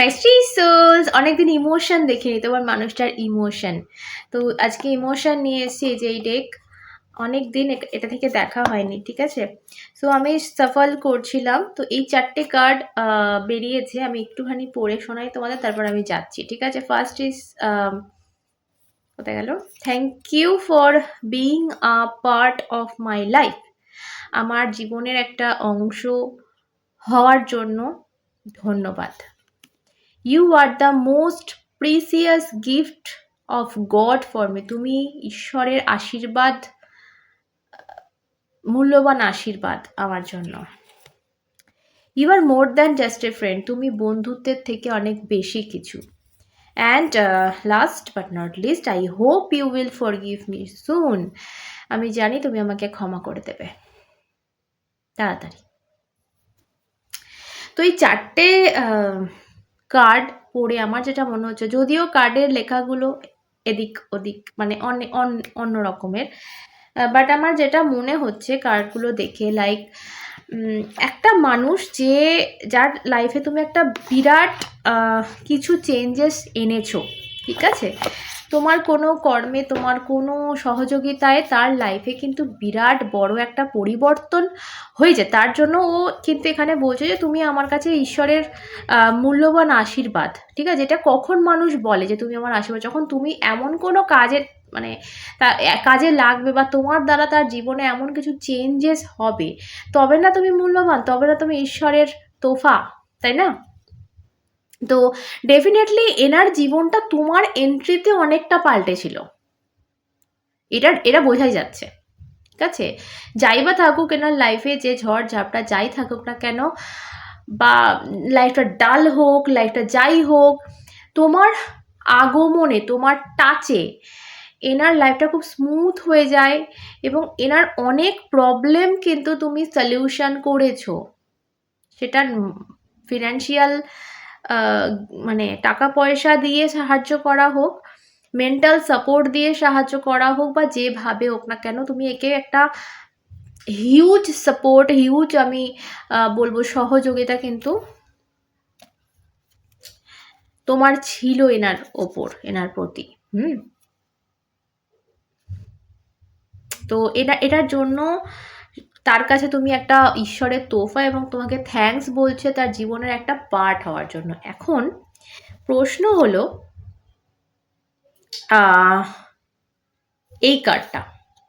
Mystery sols অনেকদিন emotion দেখিনি, তোমার মানুষটার ইমোশন তো আজকে ইমোশন নিয়ে এসেছি যে এই ডেক অনেক দিন এটা থেকে দেখা হয়নি, ঠিক আছে? সো আমি সফল করছিলাম, তো এই চারটে কার্ড বেরিয়েছে, আমি একটুখানি পড়ে শোনাই তোমাদের, তারপর আমি যাচ্ছি, ঠিক আছে? ফার্স্ট ইজ কোথায় গেল? Thank you for being a part of my life আমার জীবনের একটা অংশ হওয়ার জন্য ধন্যবাদ। You are the most precious gift of God for me তুমি ঈশ্বরের আশীর্বাদ, মূল্যবান আশীর্বাদ আমার জন্য। You are more than just a friend তুমি বন্ধুত্বের থেকে অনেক বেশি কিছু। And last but not least I hope you will forgive me soon আমি জানি তুমি আমাকে ক্ষমা করে দেবে। তাড়াতাড়ি। তো এই চারটে কার্ড পড়ে আমার যেটা মনে হচ্ছে, যদিও কার্ডের লেখাগুলো এদিক ওদিক মানে অন্য রকমের বাট আমার যেটা মনে হচ্ছে কার্ডগুলো দেখে লাইক একটা মানুষ যে, যার লাইফে তুমি একটা বিরাট কিছু চেঞ্জেস এনেছো, ঠিক আছে? তোমার কোনো কর্মে, তোমার কোনো সহযোগিতায় তার লাইফে কিন্তু বিরাট বড় একটা পরিবর্তন হয়ে যায় তার জন্য ও কিন্তু এখানে বলছে যে, তুমি আমার কাছে ঈশ্বরের মূল্যবান আশীর্বাদ। ঠিক আছে? এটা কখন মানুষ বলে যে, তুমি আমার আশীর্বাদ? যখন তুমি এমন কোনো কাজে মানে কাজে লাগবে বা তোমার দ্বারা তার জীবনে এমন কিছু চেঞ্জেস হবে, তবে না তুমি মূল্যবান, তবে না তুমি ঈশ্বরের তোফা, তাই না? তো ডেফিনেটলি এনার জীবনটা তোমার এন্ট্রিতে অনেকটা পাল্টেছিল। এটা এটা বোঝাই যাচ্ছে। ঠিক আছে? যাই বা থাকুক এনার লাইফে যে ঝড়, ঝাপটা যাই থাকুক না কেন, বা লাইফটা ডাল হোক লাইফটা যাই হোক, তোমার আগমনে, তোমার টাচে এনার লাইফটা খুব স্মুথ হয়ে যায় এবং এনার অনেক প্রবলেম কিন্তু তুমি সলিউশন করেছ। সেটা ফিনান্সিয়াল মানে টাকা পয়সা দিয়ে সাহায্য করা হোক মেন্টাল সাপোর্ট দিয়ে সাহায্য করা হোক বা যেভাবে হোক না কেন, তুমি একে একটা হিউজ সাপোর্ট হিউজ আমি বলব সহযোগিতা কিন্তু তোমার ছিল এনার ওপর, এনার প্রতি, হুম? তো এটা, এটার জন্য তার কাছে তুমি একটা ঈশ্বরের তোফা এবং তোমাকে থ্যাঙ্কস বলছে তার জীবনের একটা পার্ট হওয়ার জন্য। এখন প্রশ্ন হলো এই কার্ডটা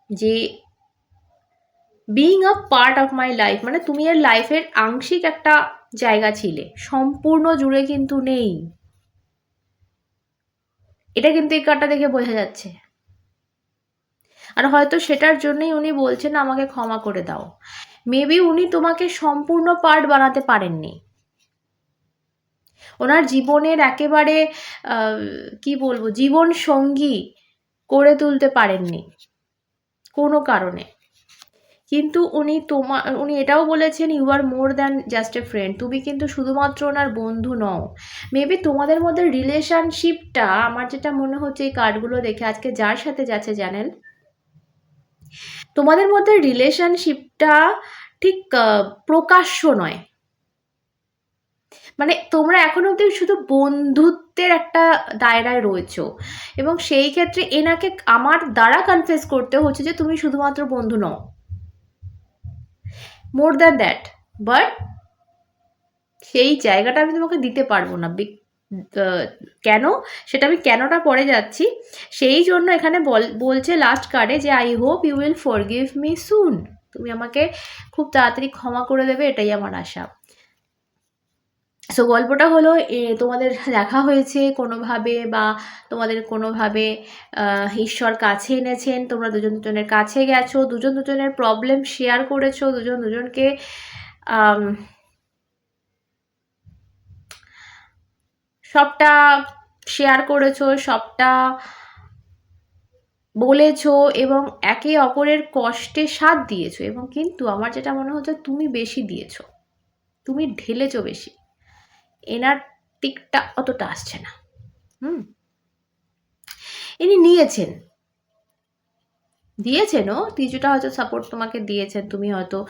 যে being a part of my life মানে তুমি এর লাইফের আংশিক একটা জায়গা ছিলে, সম্পূর্ণ জুড়ে কিন্তু নেই। এটা কিন্তু এই কার্ডটা দেখে বোঝা যাচ্ছে। আর হয়তো সেটার জন্যই উনি বলছেন, আমাকে ক্ষমা করে দাও। মেবি উনি তোমাকে সম্পূর্ণ পার্ট বানাতে পারেননি। ওনার জীবনের একেবারে কি বলব, জীবন সঙ্গী করে তুলতে পারেননি, কোনো কারণে। কিন্তু উনি তোমার উনি এটাও বলেছেন you are more than just a friend তুমি কিন্তু শুধুমাত্র ওনার বন্ধু নও। মেবি তোমাদের মধ্যে রিলেশনশিপটা আমার যেটা মনে হচ্ছে এই কার্ডগুলো দেখে, আজকে যার সাথে যাচ্ছে জানেন তোমাদের মধ্যে রিলেশনশিপটা ঠিক প্রকাশ্য নয়। মানে তোমরা এখনও অবধি শুধু বন্ধুত্বের একটা দায়রায় রয়েছো এবং সেই ক্ষেত্রে এনাকে আমার দ্বারা কনফেস করতে হচ্ছে যে তুমি শুধুমাত্র বন্ধু নও। মোর দ্যান দ্যাট বাট সেই জায়গাটা আমি তোমাকে দিতে পারব না কেন? সেটা আমি কেনটা পরে যাচ্ছি? সেই জন্য এখানে বল- বলছে লাস্ট কার্ডে যে I hope you will forgive me soon তুমি আমাকে খুব তাড়াতাড়ি ক্ষমা করে দেবে, এটাই আমার আশা। সো গল্পটা হলো তোমাদের দেখা হয়েছে কোনোভাবে বা তোমাদের কোনোভাবে ঈশ্বর কাছে এনেছেন, তোমরা দুজন দুজনের কাছে গেছো, দুজন দুজনের প্রবলেম শেয়ার করেছ, দুজন দুজনকে সবটা শেয়ার করেছ, সবটা বলেছ এবং একে অপরের কষ্টে সাথ দিয়েছ এবং কিন্তু আমার যেটা মনে হচ্ছে তুমি বেশি দিয়েছ, তুমি ঢেলেছো বেশি। এনার দিকটা অতটা আসছে না। হুম? ইনি নিয়েছেন। দিয়েছেনও কিছুটা হয়তো সাপোর্ট তোমাকে দিয়েছেন, তুমি হয়তো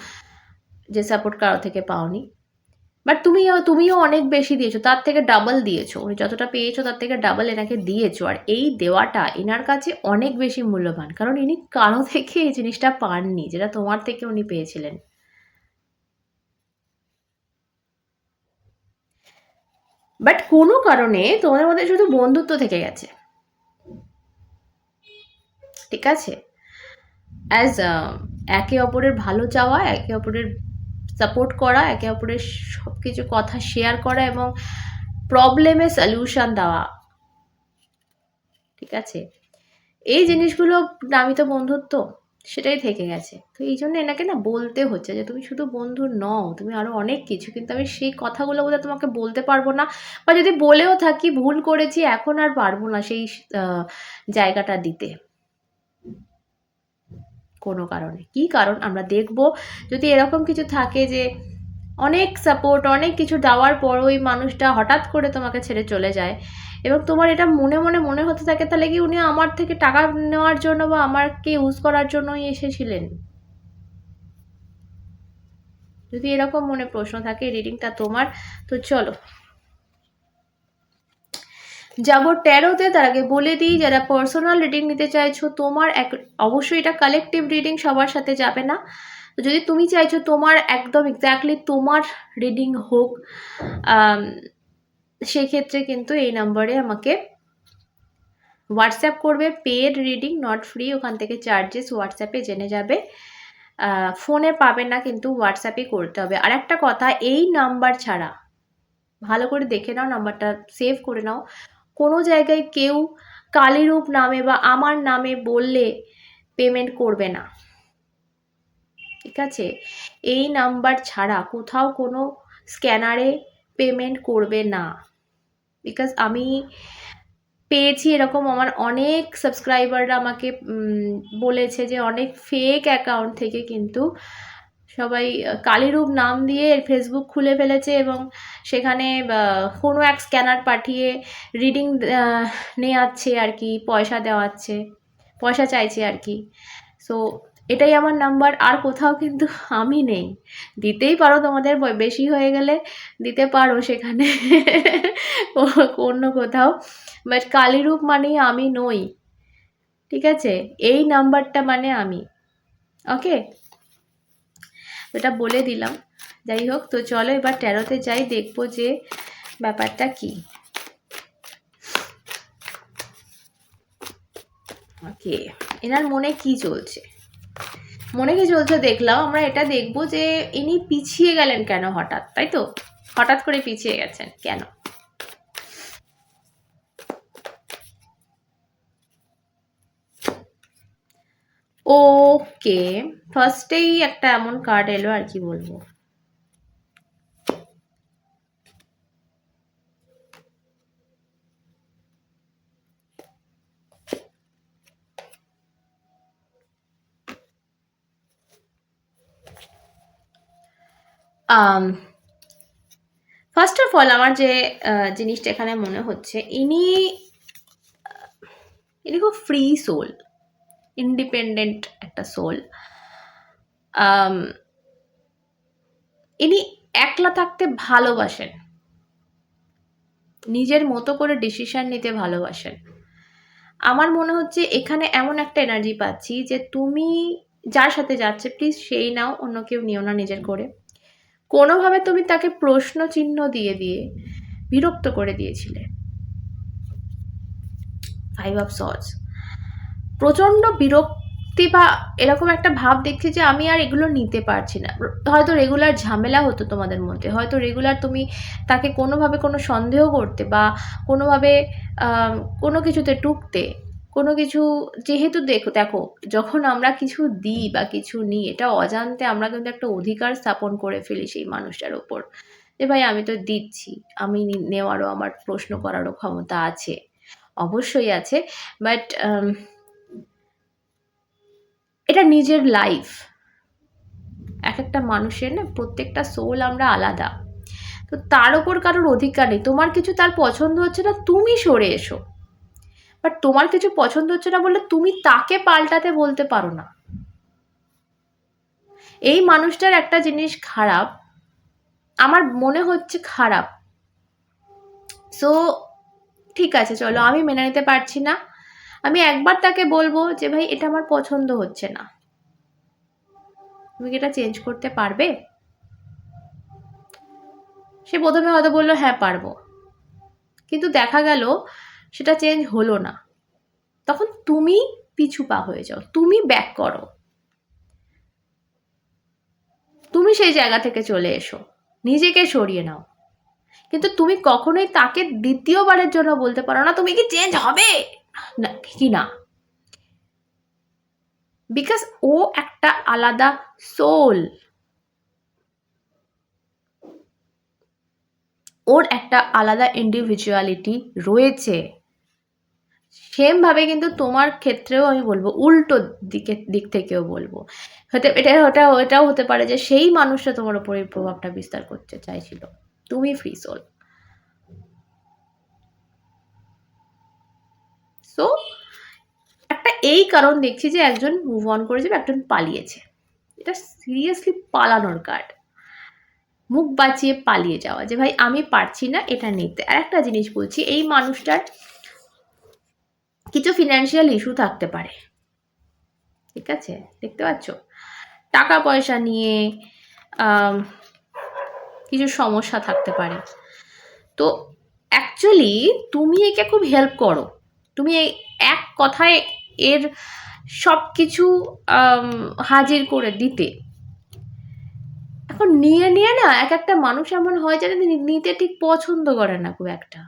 যে সাপোর্ট কারও থেকে পাওনি। বাট তুমিও তুমিও অনেক বেশি দিয়েছ, তার থেকে ডাবল দিয়েছ। উনি যতটা পেয়েছ, তার থেকে ডাবল এনাকে দিয়েছ। আর এই দেওয়াটা এনার কাছে অনেক বেশি মূল্যবান, কারণ ইনি কারও থেকে এই জিনিসটা পাননি, যেটা তোমার থেকে উনি পেয়েছিলেন। বাট কোনো কারণে তোমাদের মধ্যে শুধু বন্ধুত্ব থেকে গেছে। ঠিক আছে? অ্যাজ একে অপরের ভালো চাওয়া, একে অপরের সাপোর্ট করা, একে অপরের সব কিছু কথা শেয়ার করা এবং প্রবলেমে সলিউশন দেওয়া। ঠিক আছে? এই জিনিসগুলো নামিত বন্ধুত্ব, সেটাই থেকে গেছে। তো এই জন্য এনাকে না বলতে হচ্ছে যে, তুমি শুধু বন্ধু নও, তুমি আরও অনেক কিছু। কিন্তু আমি সেই কথাগুলো বোধহয় তোমাকে বলতে পারব না বা যদি বলেও থাকি, ভুল করেছি, এখন আর পারব না সেই জায়গাটা দিতে। কোনো কারণে। কি কারণ? আমরা দেখব। যদি এরকম কিছু থাকে যে অনেক সাপোর্ট অনেক কিছু দেওয়ার পর ওই মানুষটা হঠাৎ করে তোমাকে ছেড়ে চলে যায় এবং তোমার এটা মনে মনে মনে হতে থাকে, তাহলে কি উনি আমার থেকে টাকা নেওয়ার জন্য বা আমাকে ইউজ করার জন্যই এসেছিলেন যদি এরকম মনে প্রশ্ন থাকে রিডিংটা তোমার, তো চলো। যাব ট্যারোতে তার আগে বলে দিই, যারা পার্সোনাল রিডিং নিতে চাইছো, তোমার এক, অবশ্যই এটা কালেকটিভ রিডিং সবার সাথে যাবে না। তো যদি তুমি চাইছো তোমার একদম এক্স্যাক্টলি তোমার রিডিং হোক সেক্ষেত্রে কিন্তু এই নাম্বারে আমাকে হোয়াটসঅ্যাপ করবে। পেড রিডিং নট ফ্রি ওখান থেকে চার্জেস হোয়াটসঅ্যাপে জেনে যাবে। ফোনে পাবে না, কিন্তু হোয়াটসঅ্যাপে করতে হবে। আর একটা কথা, এই নাম্বার ছাড়া, ভালো করে দেখে নাও নাম্বারটা সেভ করে নাও। কোনো জায়গায় কেউ কালীরূপ নামে বা আমার নামে বললে পেমেন্ট করবে না। ঠিক আছে? এই নাম্বার ছাড়া কোথাও কোনো স্ক্যানারে পেমেন্ট করবে না। বিকজ আমি পেয়েছি এরকম, আমার অনেক সাবস্ক্রাইবাররা আমাকে বলেছে যে অনেক ফেক অ্যাকাউন্ট থেকে কিন্তু সবাই কালীরূপ নাম দিয়ে ফেসবুক খুলে ফেলেছে এবং সেখানে কোনো এক স্ক্যানার পাঠিয়ে রিডিং নেওয়াচ্ছে আর কি, পয়সা দেওয়াচ্ছে, পয়সা চাইছে আর কি। সো এটাই আমার নাম্বার আর কোথাও কিন্তু আমি নেই। দিতেই পারো তোমাদের বেশি হয়ে গেলে দিতে পারো সেখানে। অন্য কোথাও। বাট কালীরূপ মানেই আমি নই। ঠিক আছে? এই নাম্বারটা মানে আমি। ওকে এটা বলে দিলাম। যাই হোক, তো চলো এবার ট্যারোতে যাই, দেখব যে ব্যাপারটা কি। ওকে, এনার মনে কি চলছে? মনে কি চলছে দেখলাম, আমরা এটা দেখব যে ইনি পিছিয়ে গেলেন কেন হঠাৎ, তাই তো? হঠাৎ করে পিছিয়ে গেছেন কেন? ওকে ফার্স্টেই একটা এমন কার্ড এলো আর কি বলব? ফার্স্ট অফ অল আমার যে আহ, জিনিসটা এখানে মনে হচ্ছে ইনি ইনি খুব ফ্রি সোল ইন্ডিপেন্ডেন্ট একটা সোল ইনি একলা থাকতে ভালোবাসেন। নিজের মতো করে ডিসিশন নিতে ভালোবাসেন। আমার মনে হচ্ছে এখানে এমন একটা এনার্জি পাচ্ছি যে তুমি যার সাথে যাচ্ছে প্লিজ সেই নাও, অন্য কেউ নিও না নিজের করে। কোনোভাবে তুমি তাকে প্রশ্ন চিহ্ন দিয়ে দিয়ে বিরক্ত করে দিয়েছিলে। ফাইভ অফ সর্টস প্রচণ্ড বিরক্তি বা এরকম একটা ভাব দেখছি যে আমি আর এগুলো নিতে পারছি না। হয়তো রেগুলার ঝামেলা হতো তোমাদের মধ্যে, হয়তো রেগুলার তুমি তাকে কোনোভাবে কোনো সন্দেহ করতে বা কোনোভাবে কোনো কিছুতে টুকতে, কোনো কিছু যেহেতু দেখো দেখো, যখন আমরা কিছু দিই বা কিছু নিই, এটা অজান্তে আমরা কিন্তু একটা অধিকার স্থাপন করে ফেলি সেই মানুষটার ওপর। যে ভাই আমি তো দিচ্ছি, আমি নেওয়ারও আমার প্রশ্ন করারও ক্ষমতা আছে, অবশ্যই আছে বাট এটা নিজের লাইফ এক একটা মানুষের না প্রত্যেকটা সোল আমরা আলাদা। তো তার ওপর কারোর অধিকার নেই। তোমার কিছু তার পছন্দ হচ্ছে না, তুমি সরে এসো। বাট তোমার কিছু পছন্দ হচ্ছে না বলে তুমি তাকে পাল্টাতে বলতে পারো না। এই মানুষটার একটা জিনিস খারাপ, আমার মনে হচ্ছে খারাপ। সো ঠিক আছে, চলো, আমি মেনে নিতে পারছি না। আমি একবার তাকে বলব যে, ভাই, এটা আমার পছন্দ হচ্ছে না। তুমি কি এটা চেঞ্জ করতে পারবে? সে প্রথমে হয়তো বলল হ্যাঁ পারব। কিন্তু দেখা গেল, সেটা চেঞ্জ হলো না। তখন তুমি পিছু পা হয়ে যাও, তুমি ব্যাক করো। তুমি সেই জায়গা থেকে চলে এসো, নিজেকে সরিয়ে নাও। কিন্তু তুমি কখনোই তাকে দ্বিতীয়বারের জন্য বলতে পারো না, তুমি কি চেঞ্জ হবে? কি না। বিকজ ও একটা আলাদা সোল ওর একটা আলাদা ইন্ডিভিজুয়ালিটি রয়েছে। সেমভাবে কিন্তু তোমার ক্ষেত্রেও আমি বলব, উল্টো দিকে, দিক থেকেও বলব। হতে, এটা ওটা ওটাও হতে পারে যে সেই মানুষটা তোমার উপরে প্রভাবটা বিস্তার করতে চাইছিল। তুমি ফ্রি সোল সো একটা এই কারণ দেখছি যে একজন মুভ অন করেছে বা একজন পালিয়েছে। এটা সিরিয়াসলি পালানোর কার্ড মুখ বাঁচিয়ে পালিয়ে যাওয়া যে, ভাই, আমি পারছি না, এটা নিতে। আর একটা জিনিস বলছি, এই মানুষটার কিছু ফিনান্সিয়াল ইস্যু থাকতে পারে। ঠিক আছে? দেখতে পাচ্ছ? টাকা পয়সা নিয়ে কিছু সমস্যা থাকতে পারে। তো অ্যাকচুয়ালি তুমি একে খুব হেল্প করো। তুমি এই এক কথায় এর সব কিছু হাজির করে দিতে। এখন নিয়ে নিয়ে না এক একটা মানুষ এমন হয় যে নিতে ঠিক পছন্দ করে না খুব একটা।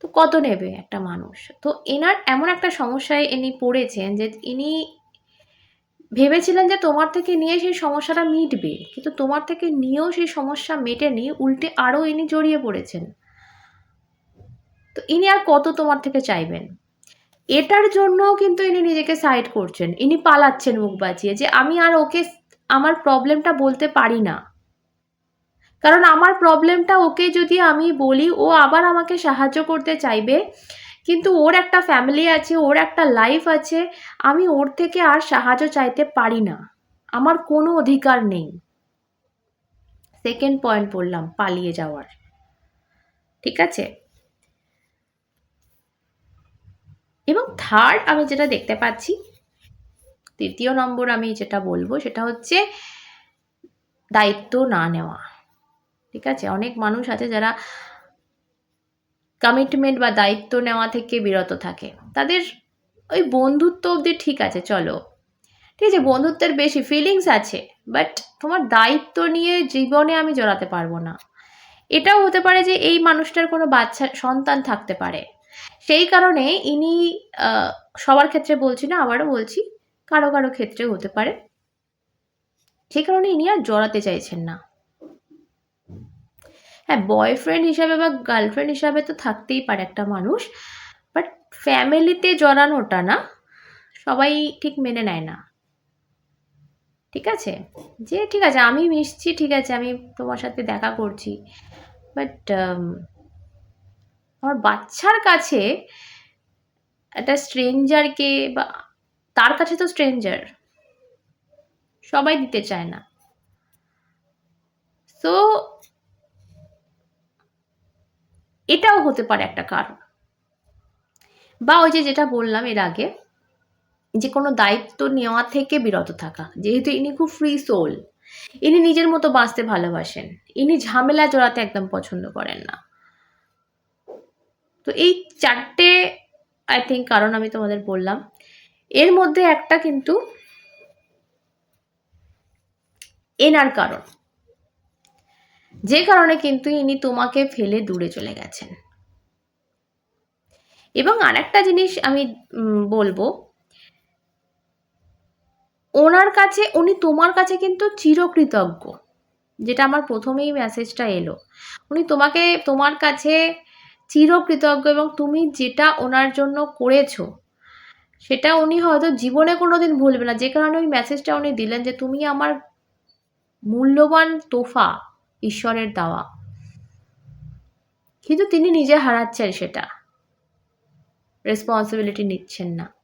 তো কত নেবে একটা মানুষ? তো এনার এমন একটা সমস্যায় ইনি পড়েছেন যে ইনি ভেবেছিলেন যে তোমার থেকে নিয়ে সেই সমস্যাটা মিটবে। কিন্তু তোমার থেকে নিয়েও সেই সমস্যা মেটেনি, উল্টে আরও ইনি জড়িয়ে পড়েছেন। তো ইনি আর কত তোমার থেকে চাইবেন? এটার জন্যও কিন্তু ইনি নিজেকে সাইড করছেন। ইনি পালাচ্ছেন মুখ বাঁচিয়ে যে আমি আর ওকে আমার প্রবলেমটা বলতে পারি না। কারণ আমার প্রবলেমটা ওকে যদি আমি বলি, ও আবার আমাকে সাহায্য করতে চাইবে। কিন্তু ওর একটা ফ্যামিলি আছে, ওর একটা লাইফ আছে, আমি ওর থেকে আর সাহায্য চাইতে পারি না। আমার কোনো অধিকার নেই। সেকেন্ড পয়েন্ট বললাম, পালিয়ে যাওয়ার। ঠিক আছে? এবং থার্ড আমি যেটা দেখতে পাচ্ছি, তৃতীয় নম্বর আমি যেটা বলব সেটা হচ্ছে দায়িত্ব না নেওয়া। ঠিক আছে? অনেক মানুষ আছে যারা কমিটমেন্ট বা দায়িত্ব নেওয়া থেকে বিরত থাকে। তাদের ওই বন্ধুত্ব অবধি ঠিক আছে, চলো। ঠিক আছে, বন্ধুত্বের বেশি ফিলিংস আছে বাট তোমার দায়িত্ব নিয়ে জীবনে আমি জড়াতে পারব না। এটাও হতে পারে যে এই মানুষটার কোনো বাচ্চা, সন্তান থাকতে পারে। সেই কারণে ইনি সবার ক্ষেত্রে বলছি না, আবারও বলছি, কারও কারও ক্ষেত্রে হতে পারে। সেই কারণে ইনি আর জড়াতে চাইছেন না। হ্যাঁ বয়ফ্রেন্ড হিসাবে বা গার্লফ্রেন্ড হিসাবে তো থাকতেই পারে একটা মানুষ বাট ফ্যামিলিতে জড়ানোটা না, সবাই ঠিক মেনে নেয় না। ঠিক আছে? যে ঠিক আছে, আমি মিশছি, ঠিক আছে, আমি তোমার সাথে দেখা করছি বাট আমার বাচ্চার কাছে একটা স্ট্রেঞ্জারকে বা তার কাছে তো স্ট্রেঞ্জার, সবাই দিতে চায় না। সো এটাও হতে পারে একটা কারণ। বা ওই যে যেটা বললাম এর আগে, যে কোনো দায়িত্ব নেওয়া থেকে বিরত থাকা। যেহেতু ইনি খুব ফ্রি সোল ইনি নিজের মতো বাঁচতে ভালোবাসেন। ইনি ঝামেলা জড়াতে একদম পছন্দ করেন না। তো এই চারটে আই থিঙ্ক কারণ আমি তোমাদের বললাম। এর মধ্যে একটা কিন্তু এনার কারণ। যে কারণে কিন্তু ইনি তোমাকে ফেলে দূরে চলে গেছেন। এবং আরেকটা জিনিস আমি বলব, ওনার কাছে, উনি তোমার কাছে কিন্তু চিরকৃতজ্ঞ। যেটা আমার প্রথমেই মেসেজটা এলো। উনি তোমাকে, তোমার কাছে চিরকৃতজ্ঞ এবং তুমি যেটা ওনার জন্য করেছ, সেটা উনি হয়তো জীবনে কোনোদিন ভুলবে না। যে কারণে ওই মেসেজটা উনি দিলেন যে, তুমি আমার মূল্যবান তোফা ঈশ্বরের দেওয়া। কিন্তু তিনি নিজে হারাচ্ছেন সেটা। রেসপন্সিবিলিটি নিচ্ছেন না।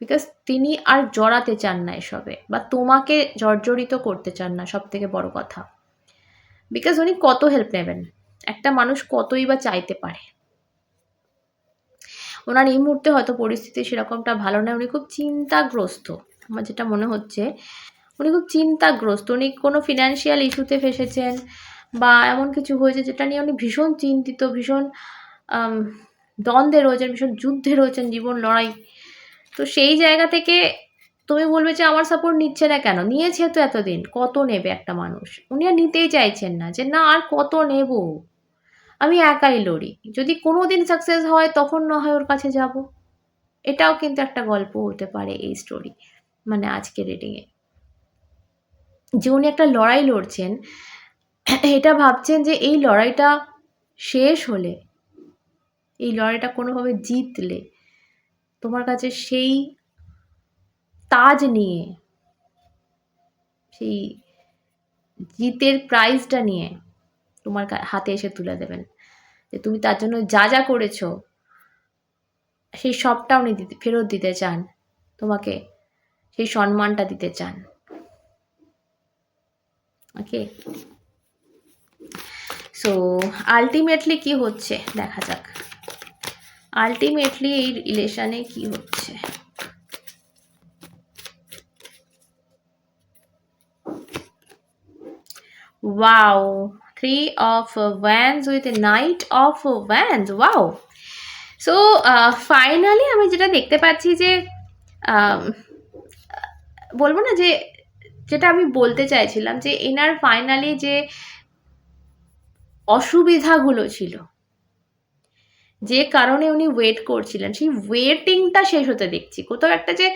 বিকজ তিনি আর জড়াতে চান না এসবে বা তোমাকে জর্জরিত করতে চান না সব থেকে বড় কথা। বিকজ উনি কত হেল্প নেবেন? একটা মানুষ কতই বা চাইতে পারে। ওনার এই মুহূর্তে হয়তো পরিস্থিতি সেরকমটা ভালো নয়। উনি খুব চিন্তাগ্রস্ত। আমার যেটা মনে হচ্ছে, উনি খুব চিন্তাগ্রস্ত। উনি কোনো ফিনান্সিয়াল ইস্যুতে ফেসেছেন বা এমন কিছু হয়েছে যেটা নিয়ে উনি ভীষণ চিন্তিত, ভীষণ দ্বন্দ্বে রয়েছেন, ভীষণ যুদ্ধে রয়েছেন জীবন লড়াই। তো সেই জায়গা থেকে তুমি বলবে যে আমার সাপোর্ট নিচ্ছে না কেন? নিয়েছে তো এতদিন। কত নেবে একটা মানুষ? উনি আর নিতেই চাইছেন না যে, না, আর কত নেব? আমি একাই লড়ি। যদি কোনো দিন সাকসেস হয়, তখন না হয় ওর কাছে যাব। এটাও কিন্তু একটা গল্প হতে পারে এই স্টোরি মানে আজকে রিডিংয়ে যে উনি একটা লড়াই লড়ছেন, এটা ভাবছেন যে এই লড়াইটা শেষ হলে, এই লড়াইটা কোনোভাবে জিতলে, তোমার কাছে সেই তাজ নিয়ে, সেই জিতের প্রাইজটা নিয়ে তোমার হাতে এসে তুলে দেবেন। যে তুমি তার জন্য যা যা করেছ, সেই সবটা উনি দিতে ফেরত দিতে চান। তোমাকে সেই সম্মানটা দিতে চান। ওকে? সো আলটিমেটলি কি হচ্ছে? দেখা যাক। আলটিমেটলি এই রিলেশনে কি হচ্ছে? Wow! Three of uh, wands with a knight of uh, wands wow. So finally uh, আমি যেটা দেখতে পাচ্ছি যে আম, বলব না যে যেটা আমি বলতে চাইছিলাম যে এনার ফাইনালি যে অসুবিধাগুলো ছিল যে কারণে উনি ওয়েট করছিলেন সেই ওয়েটিংটা শেষ হতে দেখছি। কোথাও একটা যে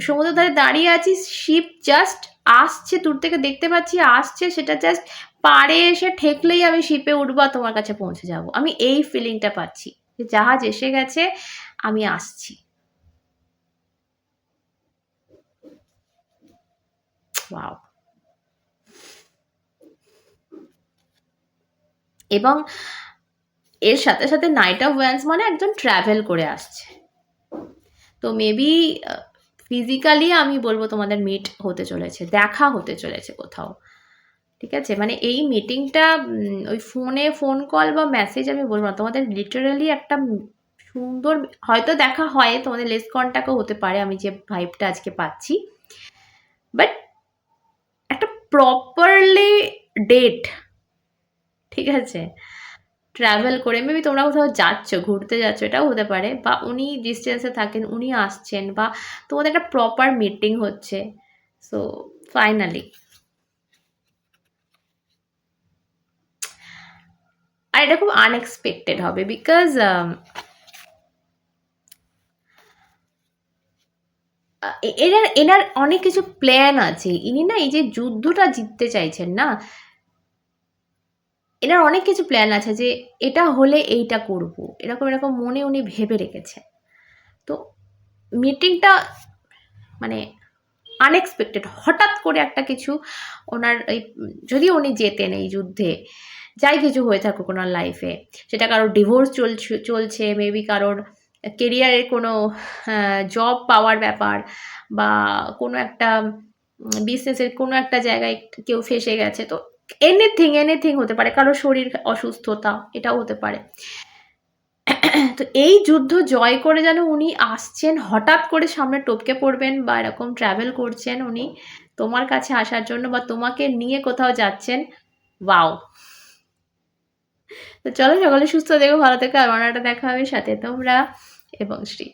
সমুদ্র ধারে দাঁড়িয়ে আছি শিপ জাস্ট আসছে দূর থেকে দেখতে পাচ্ছি আসছে সেটা জাস্ট পাড়ে এসে ঠেকলেই আমি শিপে উঠবো আর তোমার কাছে পৌঁছে যাব। আমি এই ফিলিংটা পাচ্ছি যে জাহাজ এসে গেছে, আমি আসছি। এবং এর সাথে সাথে নাইট অফ ওয়ান্স মানে একজন ট্রাভেল করে আসছে। তো মেবি ফিজিক্যালি আমি বলব তোমাদের মিট হতে চলেছে, দেখা হতে চলেছে কোথাও। ঠিক আছে? মানে এই মিটিংটা ওই ফোনে ফোন কল বা মেসেজ আমি বলব না, তোমাদের লিটারালি একটা সুন্দর, হয়তো দেখা হয়, তোমাদের লেস কন্ট্যাক্টও হতে পারে, আমি যে ভাইবটা আজকে পাচ্ছি। বাট একটা প্রপারলি ডেট ঠিক আছে? ট্রাভেল করে মেবি তোমরা কোথাও যাচ্ছ, ঘুরতে যাচ্ছ, এটাও হতে পারে, বা উনি ডিস্টেন্সে থাকেন, উনি আসছেন, বা তোমাদের একটা প্রপার মিটিং হচ্ছে। সো ফাইনালি আর এটা খুব আনএক্সপেক্টেড হবে বিকজ এনার এনার অনেক কিছু প্ল্যান আছে। ইনি না এই যে যুদ্ধটা জিততে চাইছেন না, এনার অনেক কিছু প্ল্যান আছে যে এটা হলে এইটা করব। এরকম এরকম মনে উনি ভেবে রেখেছেন। তো মিটিংটা মানে আনএক্সপেক্টেড হঠাৎ করে একটা কিছু ওনার এই, যদি উনি যেতেন এই যুদ্ধে যাই কিছু হয়ে থাকুক ওনার লাইফে সেটা কারোর ডিভোর্স চলছে চলছে মেবি কারোর কেরিয়ারের কোনো জব পাওয়ার ব্যাপার বা কোনো একটা বিজনেসের কোনো একটা জায়গায় কেউ ফেসে গেছে। তো এনিথিং এনিথিং হতে পারে। কারোর শরীর অসুস্থতা, এটাও হতে পারে। তো এই যুদ্ধ জয় করে যেন উনি আসছেন, হঠাৎ করে সামনে টপকে পড়বেন বা এরকম ট্রাভেল করছেন উনি, তোমার কাছে আসার জন্য বা তোমাকে নিয়ে কোথাও যাচ্ছেন ওয়াও তো চলো সকলে সুস্থ দেখো ভালো থেকো আর দেখা হবে সাথে। তোমরা এবং শ্রী।